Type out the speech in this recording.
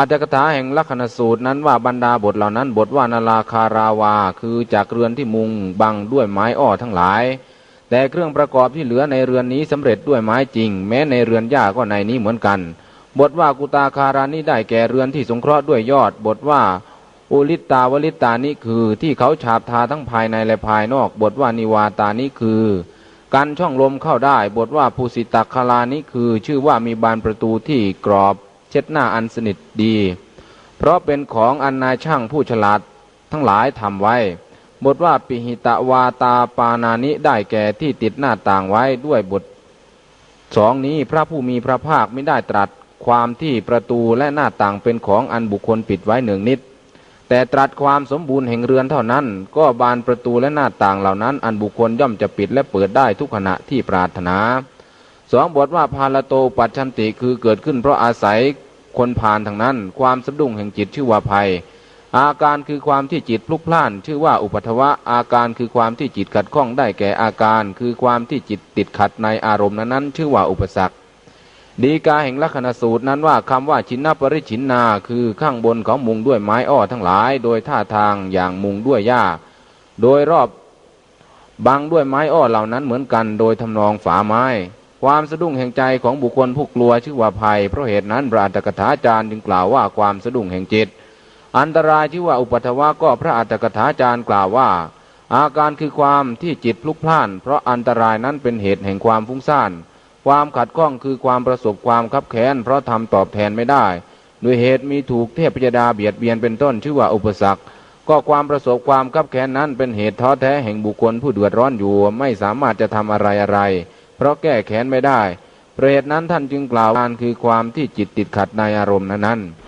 อัตถกถาแห่งลักษณสูตรนั้นว่าบรรดาบทเหล่านั้น บทว่านาลาคาราวา คือจากเรือนที่มุงบังด้วยไม้อ้อทั้งหลาย แต่เครื่องประกอบที่เหลือในเรือนนี้สำเร็จด้วยไม้จริง แม้ในเรือนหญ้าก็ในนี้เหมือนกัน บทว่ากุตาคารานี้ได้แก่เรือนที่สงเคราะห์ด้วยยอด บทว่าอุลิตตาวลิตานี้คือที่เขาฉาบทาทั้งภายในและภายนอก บทว่านิวาตานี้คือกันช่องลมเข้าได้ บทว่าภูสิตักคาลานี้คือชื่อว่ามีบานประตูที่กรอบ เช็ดหน้าอันสนิทดี เพราะเป็นของอันนายช่างผู้ฉลาดทั้งหลายทำไว้ บทว่าปิหิตวาตาปานานิได้แก่ที่ติดหน้าต่างไว้ด้วยบทสองนี้พระผู้มีพระภาคไม่ได้ตรัสความที่ประตูและหน้าต่างเป็นของอันบุคคลปิดไว้หนึ่งนิด แต่ตรัสความสมบูรณ์แห่งเรือนเท่านั้น ก็บานประตูและหน้าต่างเหล่านั้น อันบุคคลย่อมจะปิดและเปิดได้ทุกขณะที่ปรารถนา สองบทว่าพาลโตปัจชันติคือเกิดขึ้นเพราะอาศัยคนผ่านทางนั้น ความสะดุ้งแห่งจิตชื่อว่าภัย อาการคือความที่จิตพลุกพล่าน ชื่อว่าอุปัทวะ อาการคือความที่จิตขัดข้องได้แก่อาการ คือความที่จิตติดขัดในอารมณ์นั้นๆชื่อว่าอุปสรรคดีกาแห่งลักษณสูตรนั้นว่าคำว่าชินนปริชินนา คือข้างบนของมุงด้วยไม้อ้อทั้งหลาย โดยท่าทางอย่างมุงด้วยหญ้า โดยรอบบังด้วยไม้อ้อเหล่านั้นเหมือนกัน โดยทำนองฝาไม้ ความสะดุ้งแห่งใจของบุคคลผู้กลัวชื่อว่าภัย เพราะเหตุนั้นพระอัตถกถาจารย์จึงกล่าวว่าความสะดุ้งแห่งจิต อันตรายชื่อว่าอุปัทวะก็พระอัตถกถาจารย์กล่าวว่า อาการคือความที่จิตพลุกพล่าน เพราะอันตรายนั้นเป็นเหตุแห่งความฟุ้งซ่าน ความขัดข้องคือความประสบความคับแค้นเพราะทำตอบแทนไม่ได้ด้วยเหตุมีถูกเทพยดาเบียดเบียนเป็นต้นชื่อว่าอุปสรรค ก็ความประสบความคับแค้นนั้นเป็นเหตุท้อแท้แห่งบุคคลผู้เดือดร้อนอยู่ไม่สามารถจะทำอะไรอะไร เพราะแก้แค้นไม่ได้เพราะเหตุนั้นท่านจึงกล่าวการคือความที่จิตติดขัดในอารมณ์นั้นๆ